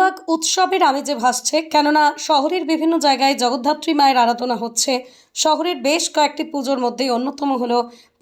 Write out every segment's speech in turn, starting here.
আরামবাগ উৎসবের আমেজে ভাসছে, কেননা শহরের বিভিন্ন জায়গায় জগদ্ধাত্রী মায়ের আরাধনা হচ্ছে। শহরের বেশ কয়েকটি পুজোর মধ্যে অন্যতম হল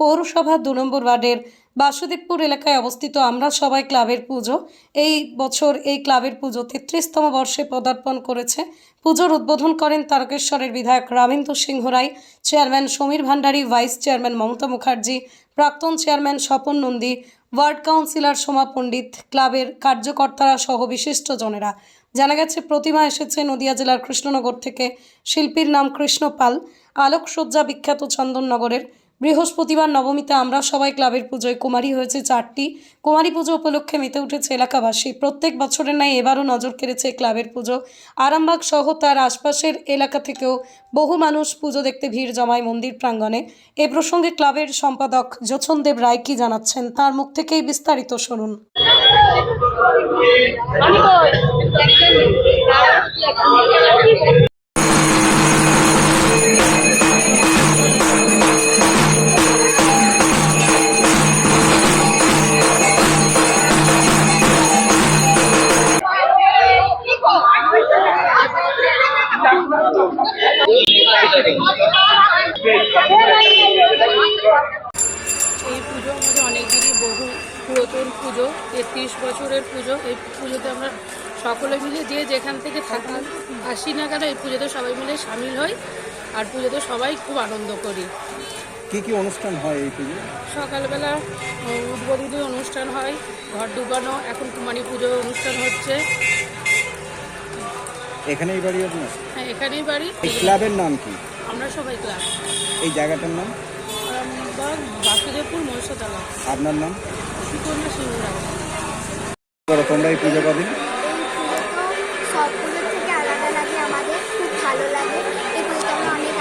পৌরসভা দু নম্বর ওয়ার্ডের বাসুদেবপুর এলাকায় অবস্থিত আমরা সবাই ক্লাবের পুজো। এই বছর এই ক্লাবের পুজো তেত্রিশতম বর্ষে পদার্পণ করেছে। পুজোর উদ্বোধন করেন তারকেশ্বরের বিধায়ক Ramendra Singha Roy, chairman Samir Bhandari, vice chairman Mamata Mukherjee, প্রাক্তন chairman Swapan Nandi ward councillor Soma Pandit, ক্লাবের কার্যকর্তারা সহ বিশিষ্টজনেরা। জানা গেছে, প্রতিমা এসেছে নদিয়া জেলার কৃষ্ণনগর থেকে। শিল্পীর নাম কৃষ্ণ পাল। আলোকসজ্জা বিখ্যাত চন্দননগরের বৃহস্পতিবার নবমীতে আমরা সবাই ক্লাবের পুজোয় কুমারী হয়েছে চারটি। কুমারী পুজো উপলক্ষে মেতে উঠেছে এলাকাবাসী। প্রত্যেক বছরের ন্যায় এবারও নজর কেড়েছে ক্লাবের পুজো। আরামবাগ সহ তার আশপাশের এলাকা থেকেও বহু মানুষ পুজো দেখতে ভিড় জমায় মন্দির প্রাঙ্গণে। এ প্রসঙ্গে ক্লাবের সম্পাদক যোচন দেব রায় কি জানাচ্ছেন, তার মুখ থেকেই বিস্তারিত শুনুন। পুজো তেত্রিশ বছরের পুজো এই পুজোতে আমরা সকলে মিলে যে যেখান থেকে থাকি আসি না কেন এই পুজোতে সবাই মিলে সামিল হই আর পুজোতে সবাই খুব আনন্দ করি। কি কি অনুষ্ঠান হয় এই পুজো সকালবেলা উদ্বোধনী অনুষ্ঠান হয় ঘর ডুবানো এখন কুমারী পুজো অনুষ্ঠান হচ্ছে। এখানেই বাড়ি আপনার? হ্যাঁ এখানেই বাড়ি। এই ক্লাবের নাম কি? আমরা সবাই ক্লাব। এই জায়গাটার নাম? বাসুদেবপুর আপনার নাম? সুকন্যা তোমরা এই পুজো কদিন? সব পুজোর থেকে আলাদা লাগে আমাদের খুব ভালো লাগে। এই পুজোতে আমরা অনেক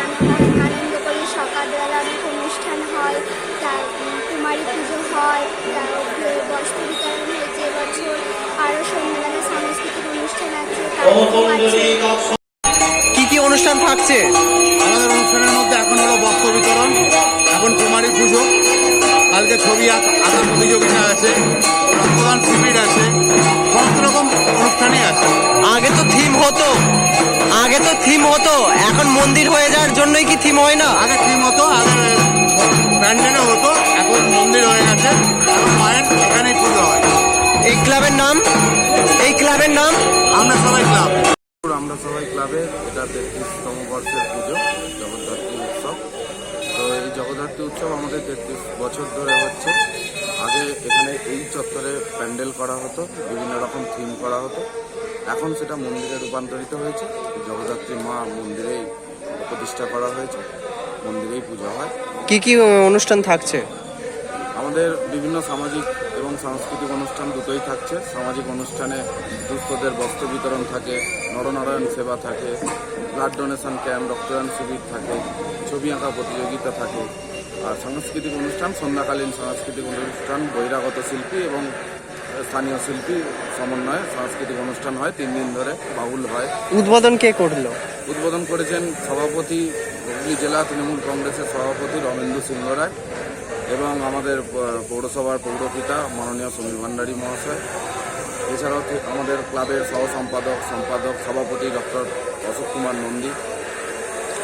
আনন্দ করি। সকালবেলা অনেক অনুষ্ঠান হয় তার কুমারী পুজো হয় তারপরে বস্ত্র বিতরণ হয়েছে এবছর আরও সন্ধ্যাবেলা সাংস্কৃতিক অনুষ্ঠান আছে কি কি অনুষ্ঠান থাকছে? কালকে ছবি প্রতিযোগিতা আছে রক্তদান শিবির আছে সমস্ত রকম অনুষ্ঠানই আছে। আগে তো থিম হতো আগে তো থিম হতো এখন মন্দির হয়ে যাওয়ার জন্যই কি থিম হয় না? আগে ঠিক মতো আগে প্যান্ডেলে হতো এখন মন্দির হয়ে গেছে এখন মায়ের এখানেই পুজো হয়। এই ক্লাবের নাম? এই ক্লাবের নাম? আমরা সবাই ক্লাব। আমরা সবাই ক্লাবে এটা তেত্রিশতম বর্ষের পুজো জগদ্ধাত্রী উৎসব। জগদ্ধাত্রী উৎসব আমাদের তেত্রিশ বছর ধরে হচ্ছে। আগে এখানে এই চত্বরে প্যান্ডেল করা হতো, বিভিন্ন রকম থিম করা হতো। এখন সেটা মন্দিরে রূপান্তরিত হয়েছে। জগদ্ধাত্রী মা মন্দিরেই প্রতিষ্ঠা করা হয়েছে। মন্দিরেই পূজা হয়। কি কি অনুষ্ঠান থাকছে? আমাদের বিভিন্ন সামাজিক এবং সাংস্কৃতিক অনুষ্ঠান দুটোই থাকছে। সামাজিক অনুষ্ঠানে দুস্থদের বস্ত্র বিতরণ থাকে নরনারায়ণ সেবা থাকে ব্লাড ডোনেশন ক্যাম্প রক্তদান শিবির থাকে ছবি আঁকা প্রতিযোগিতা থাকে। আর সাংস্কৃতিক অনুষ্ঠান সন্ধ্যাকালীন সাংস্কৃতিক অনুষ্ঠান বহিরাগত শিল্পী এবং স্থানীয় শিল্পী সমন্বয়ে সাংস্কৃতিক অনুষ্ঠান হয় তিন দিন ধরে বাউল হয়। উদ্বোধন কে করল? উদ্বোধন করেছেন সভাপতি হুগলি জেলা তৃণমূল কংগ্রেসের সভাপতি রমেন্দু সিংহ রায়। এবং আমাদের পৌরসভার পৌরপিতা মাননীয় সমীর ভান্ডারী মহাশয়। এছাড়াও আমাদের ক্লাবের সহ সম্পাদক সম্পাদক সভাপতি ডক্টর অশোক কুমার নন্দী।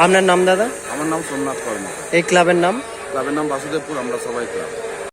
আপনার নাম দাদা? আমার নাম সোমনাথ কর্ম এই ক্লাবের নাম? ক্লাবের নাম বাসুদেবপুর আমরা সবাই ক্লাব।